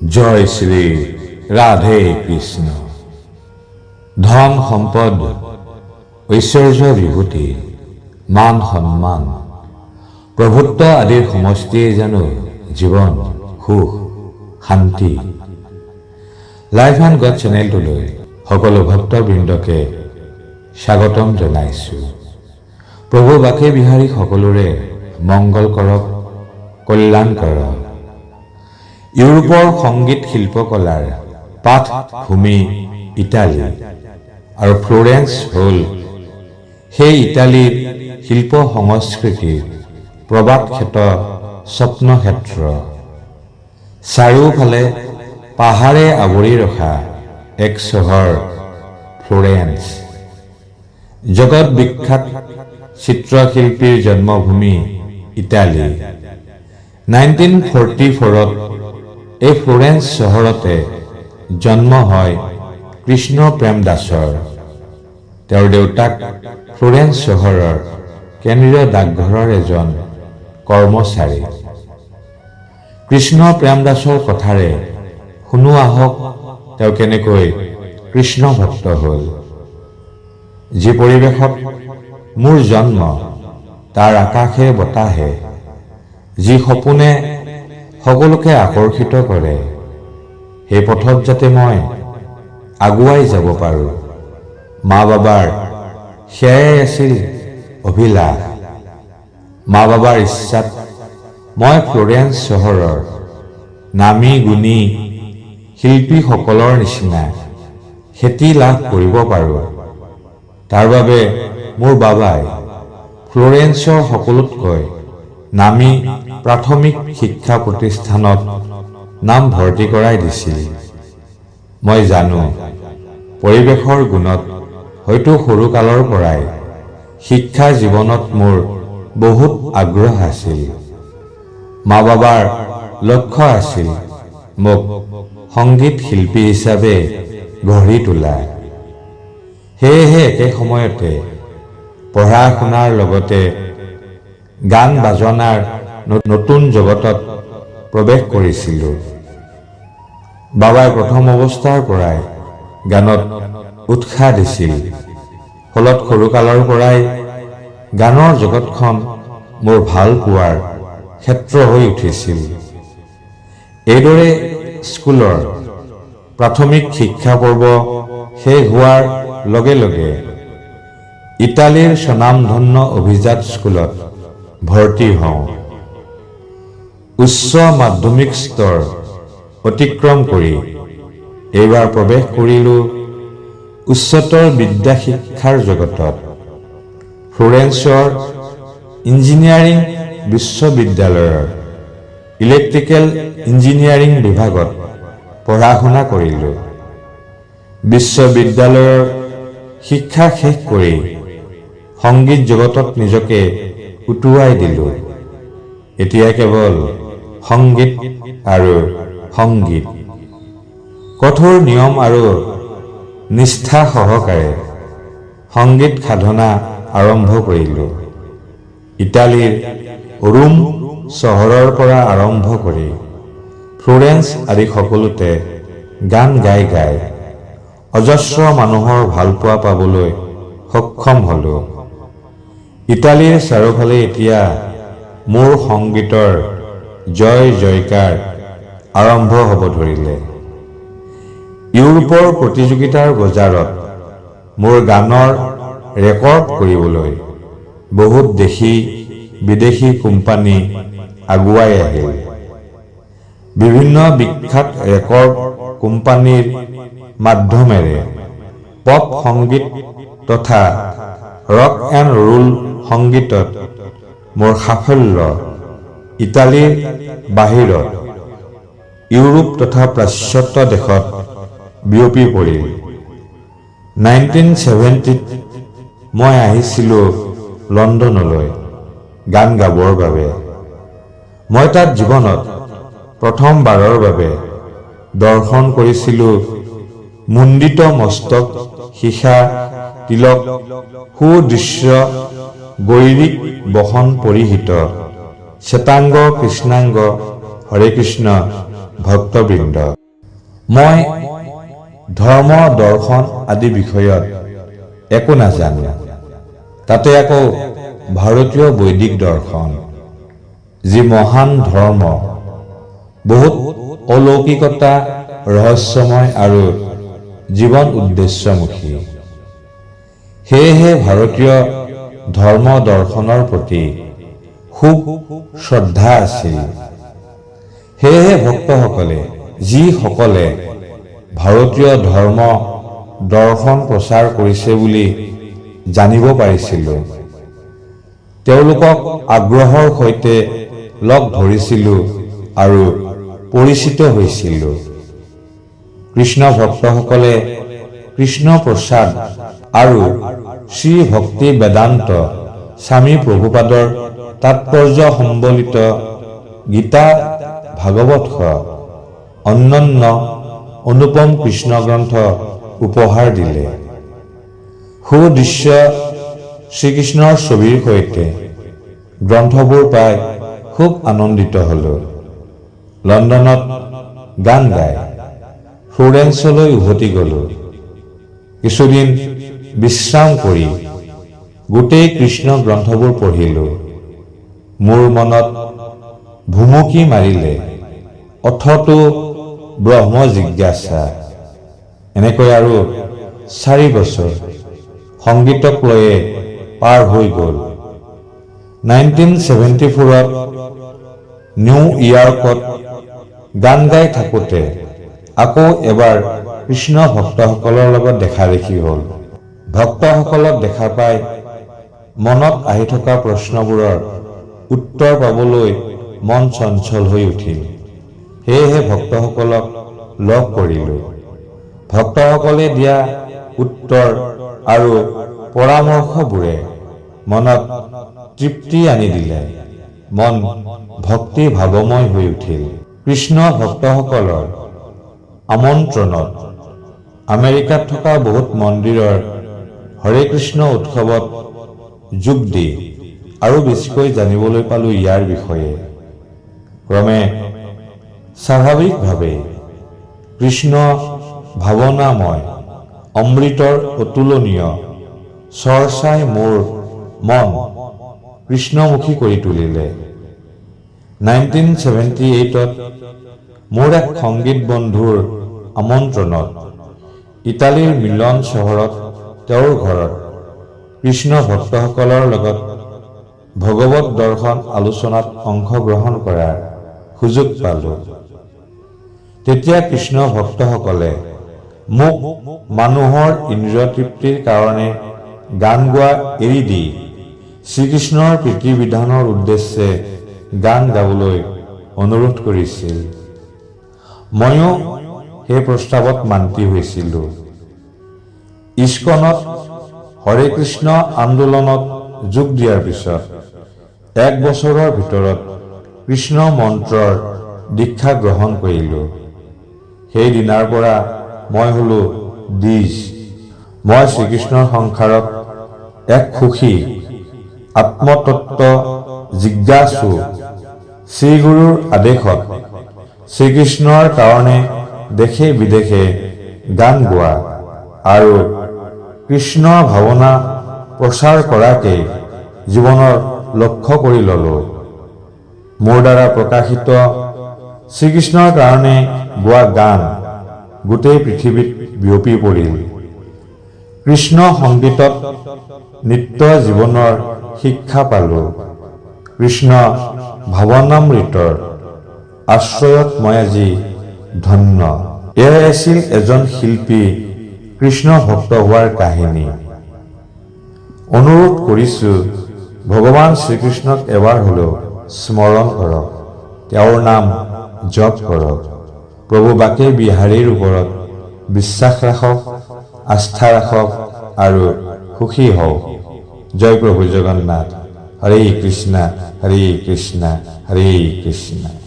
জয় শ্ৰী ৰাধে কৃষ্ণ। ধন সম্পদ ঐশ্বৰ্য বিভূতি, মান সন্মান প্ৰভুত্ব আদিৰ সমষ্টিয়ে জানো জীৱন, সুখ, শান্তি। লাইফ এণ্ড গড চেনেলটোলৈ সকলো ভক্তবৃন্দকে স্বাগতম জনাইছোঁ। প্ৰভু বাকে বিহাৰী সকলোৰে মংগল কৰক, কল্যাণ কৰক। ইউৰোপৰ সংগীত শিল্পকলাৰ পাঠ ভূমি ইটালী আৰু ফ্লৰেন্স হ'ল সেই ইটালীৰ শিল্প সংস্কৃতিৰ প্ৰবাদ ক্ষেত স্বপ্নক্ষেত্ৰ। চাৰিওফালে পাহাৰে আৱৰি ৰখা এক চহৰ ফ্লৰেন্স। জগত বিখ্যাত চিত্ৰশিল্পীৰ জন্মভূমি ইটালী। নাইনটিন ফৰ্টি ফ'ৰত এই ফ্লৰেন্স চহৰতে জন্ম হয় কৃষ্ণ প্ৰেম দাসৰ তেওঁৰ দেউতাক ফ্লৰেন্স চহৰৰ কেন্দ্ৰীয় ডাকঘৰৰ এজন কৰ্মচাৰী। কৃষ্ণ প্ৰেম দাসৰ কথাৰে শুনো আহক তেওঁ কেনেকৈ কৃষ্ণ ভক্ত হ'ল। যি পৰিৱেশত মোৰ জন্ম তাৰ আকাশে বতাহে যি সপোনে সকলোকে আকৰ্ষিত কৰে। সেই পথত যাতে মই আগুৱাই যাব পাৰোঁ। মা বাবাৰ সেয়াই আছিল অভিলাষ। মা বাবাৰ ইচ্ছাত মই ফ্লৰেন্স চহৰৰ নামী গুণী শিল্পীসকলৰ নিচিনা খ্যাতি লাভ কৰিব পাৰোঁ। তাৰ বাবে মোৰ বাবাই ফ্লৰেন্সৰ সকলোতকৈ নামী প্ৰাথমিক শিক্ষা প্ৰতিষ্ঠানত নাম ভৰ্তি কৰাই দিছিল। মই জানো পৰিৱেশৰ গুণত হয়তো সৰুকালৰ পৰাই শিক্ষা জীৱনত মোৰ বহুত আগ্ৰহ আছিল। মা বাবাৰ লক্ষ্য আছিল মোক সংগীত শিল্পী হিচাপে গঢ়ি তোলা। সেয়েহে একে সময়তে পঢ়া শুনাৰ লগতে গান বাজনাৰ নতুন জগতত প্ৰৱেশ কৰিছিলোঁ। বাবাই প্ৰথম অৱস্থাৰ পৰাই গানত উৎসাহ দিছিল। ফলত সৰুকালৰ পৰাই গানৰ জগতখন মোৰ ভালো পোৱাৰ ক্ষেত্ৰ হৈ উঠিছিল। এইদৰে স্কুলৰ প্ৰাথমিক শিক্ষা পৰ্ব শেষ হোৱাৰ লগে লগে ইটালীৰ স্বনামধন্য অভিজাত স্কুলত ভৰ্তি হওঁ। উচ্চ মাধ্যমিক স্তৰ অতিক্ৰম কৰি এইবাৰ প্ৰৱেশ কৰিলোঁ উচ্চতৰ বিদ্যা শিক্ষাৰ জগতত। ফ্লৰেন্সৰ ইঞ্জিনিয়াৰিং বিশ্ববিদ্যালয়ৰ ইলেক্ট্ৰিকেল ইঞ্জিনিয়াৰিং বিভাগত পঢ়া শুনা কৰিলোঁ। বিশ্ববিদ্যালয়ৰ শিক্ষা শেষ কৰি সংগীত জগতত নিজকে উটুৱাই দিলোঁ। এতিয়া কেৱল সংগীত আৰু সংগীত। কঠোৰ নিয়ম আৰু নিষ্ঠা সহকাৰে সংগীত সাধনা আৰম্ভ কৰিলোঁ। ইটালীৰ ৰোম চহৰৰ পৰা আৰম্ভ কৰি ফ্লৰেন্স আদি সকলোতে গান গাই গাই অজস্ৰ মানুহৰ ভালপোৱা পাবলৈ সক্ষম হ'লোঁ। ইটালীৰ চাৰিওফালে এতিয়া মোৰ সংগীতৰ জয় জয়কাৰ আৰম্ভ হ'ব ধৰিলে। ইউৰোপৰ প্ৰতিযোগিতাৰ বজাৰত মোৰ গানৰ ৰেকৰ্ড কৰিবলৈ বহুত দেশী বিদেশী কোম্পানী আগুৱাই আহিল। বিভিন্ন বিখ্যাত ৰেকৰ্ড কোম্পানীৰ মাধ্যমেৰে পপ সংগীত তথা ৰক এণ্ড ৰোল সংগীতত মোৰ সাফল্য ইটালীৰ বাহিৰত ইউৰোপ তথা পাশ্চাত্য দেশত বিয়পি পৰিল। নাইনটিন ছেভেণ্টিত মই আহিছিলোঁ লণ্ডনলৈ গান গাবৰ বাবে। মই তাত জীৱনত প্ৰথমবাৰৰ বাবে দৰ্শন কৰিছিলোঁ মুণ্ডিত মস্তক সীসা তিলক সুদৃশ্য গৈৰিক বসন পৰিহিত। শ্বেতাংগ কৃষ্ণাংগ হৰে কৃষ্ণ ভক্তবৃন্দ। মই ধৰ্ম দৰ্শন আদি বিষয়ত একো নাজানো। তাতে আকৌ ভাৰতীয় বৈদিক দৰ্শন যি মহান ধৰ্ম। বহুত অলৌকিকতা ৰহস্যময় আৰু জীৱন উদ্দেশ্যমুখী। সেয়েহে ভাৰতীয় ধৰ্ম দৰ্শনৰ প্ৰতি খুব শ্ৰদ্ধা আছিল। সেয়েহে ভক্তসকলে যিসকলে ভাৰতীয় ধৰ্ম দৰ্শন প্ৰচাৰ কৰিছে বুলি জানিব পাৰিছিলোঁ তেওঁলোকক আগ্ৰহৰ সৈতে লগ ধৰিছিলোঁ আৰু পৰিচিত হৈছিলোঁ। কৃষ্ণ ভক্তসকলে কৃষ্ণ প্ৰসাদ আৰু শ্ৰী ভক্তি বেদান্ত স্বামী প্ৰভুপাদৰ তাৎপৰ্য সম্বলিত গীতা ভাগৱত অন্যান্য অনুপম কৃষ্ণ গ্ৰন্থ উপহাৰ দিলে। সুদৃশ্য শ্ৰীকৃষ্ণৰ ছবিৰ সৈতে গ্ৰন্থবোৰ পাই খুব আনন্দিত হলো। লণ্ডনত গান গাই, ফ্লোৰেন্সলৈ উভতি গলো। কিছুদিন বিশ্ৰাম কৰি গোটেই কৃষ্ণ গ্ৰন্থবোৰ পঢ়িলো। মোৰ মনত ভুমুকি মাৰিলে অথতো ব্ৰহ্ম জিজ্ঞাসা এনেকৈ আৰু চাৰি বছৰ সংগীতক লৈয়ে পাৰ হৈ গ'ল। নাইনটিন ছেভেণ্টি ফ'ৰত নিউ ইয়ৰ্কত গান গাই থাকোঁতে আকৌ এবাৰ কৃষ্ণ ভক্তসকলৰ লগত দেখা দেখি হ'ল। ভক্তসকলক দেখা পাই মনত আহি থকা প্ৰশ্নবোৰৰ উত্তৰ পাবলৈ মন চঞ্চল হৈ উঠিল। সেয়েহে ভক্তসকলক লগ কৰিলোঁ। ভক্তসকলে দিয়া উত্তৰ আৰু পৰামৰ্শবোৰে মনত তৃপ্তি আনি দিলে। মন ভক্তি ভাৱময় হৈ উঠিল। কৃষ্ণ ভক্তসকলৰ আমন্ত্ৰণত আমেৰিকাত থকা বহুত মন্দিৰৰ হৰে কৃষ্ণ উৎসৱত যোগ দি আৰু বেছিকৈ জানিবলৈ পালোঁ ইয়াৰ বিষয়ে। ক্ৰমে স্বাভাৱিকভাৱে কৃষ্ণ ভাৱনাময় অমৃতৰ অতুলনীয় চৰ্চাই মোৰ মন কৃষ্ণমুখী কৰি তুলিলে। নাইনটিন ছেভেণ্টি এইটত মোৰ এক সংগীত বন্ধুৰ আমন্ত্ৰণত ইটালীৰ মিলন চহৰত তেওঁৰ ঘৰত। কৃষ্ণ ভক্তসকলৰ লগত ভগৱত দৰ্শন আলোচনাত অংশগ্ৰহণ কৰাৰ সুযোগ পালোঁ। তেতিয়া কৃষ্ণ ভক্তসকলে মোক মানুহৰ ইন্দ্ৰিয় তৃপ্তিৰ কাৰণে গান গোৱা এৰি দি শ্ৰীকৃষ্ণৰ প্ৰীতি বিধানৰ উদ্দেশ্যে গান গাবলৈ অনুৰোধ কৰিছিল। ময়ো সেই প্ৰস্তাৱত মান্তি হৈছিলোঁ। ইস্কনত হৰে কৃষ্ণ আন্দোলনত যোগ দিয়াৰ পিছত এক বছৰৰ ভিতৰত কৃষ্ণ মন্ত্ৰৰ দীক্ষা গ্ৰহণ কৰিলোঁ। সেই দিনাৰ পৰা মই হলো দ্বিজ। মই শ্ৰীকৃষ্ণৰ সংসাৰত এক সুখী আত্মতত্ত্ব জিজ্ঞাসু শ্ৰীগুৰুৰ আদেশত শ্ৰীকৃষ্ণৰ কাৰণে দেশে বিদেশে গান গোৱা আৰু কৃষ্ণৰ ভাৱনা প্ৰচাৰ কৰাকেই জীৱনৰ লক্ষ্য কৰি ললো। মোৰ দ্বাৰা প্ৰকাশিত শ্ৰীকৃষ্ণৰ কাৰণে গোৱা গান গোটেই পৃথিৱীত বিয়পি পৰিল। কৃষ্ণ সংগীতত নিত্য জীৱনৰ শিক্ষা পালোঁ। কৃষ্ণ ভাৱনামৃতৰ আশ্ৰয়ত মই আজি ধন্য। এয়াই আছিল এজন শিল্পী কৃষ্ণ ভক্ত হোৱাৰ কাহিনী। অনুৰোধ কৰিছোঁ ভগৱান শ্ৰীকৃষ্ণক এবাৰ হ'লেও স্মৰণ কৰক। তেওঁৰ নাম জপ কৰক। প্ৰভু বাকী বিহাৰীৰ ওপৰত বিশ্বাস ৰাখক আস্থা ৰাখক আৰু সুখী হওক। জয় প্ৰভু জগন্নাথ। হৰে কৃষ্ণ হৰে কৃষ্ণ হৰে কৃষ্ণ।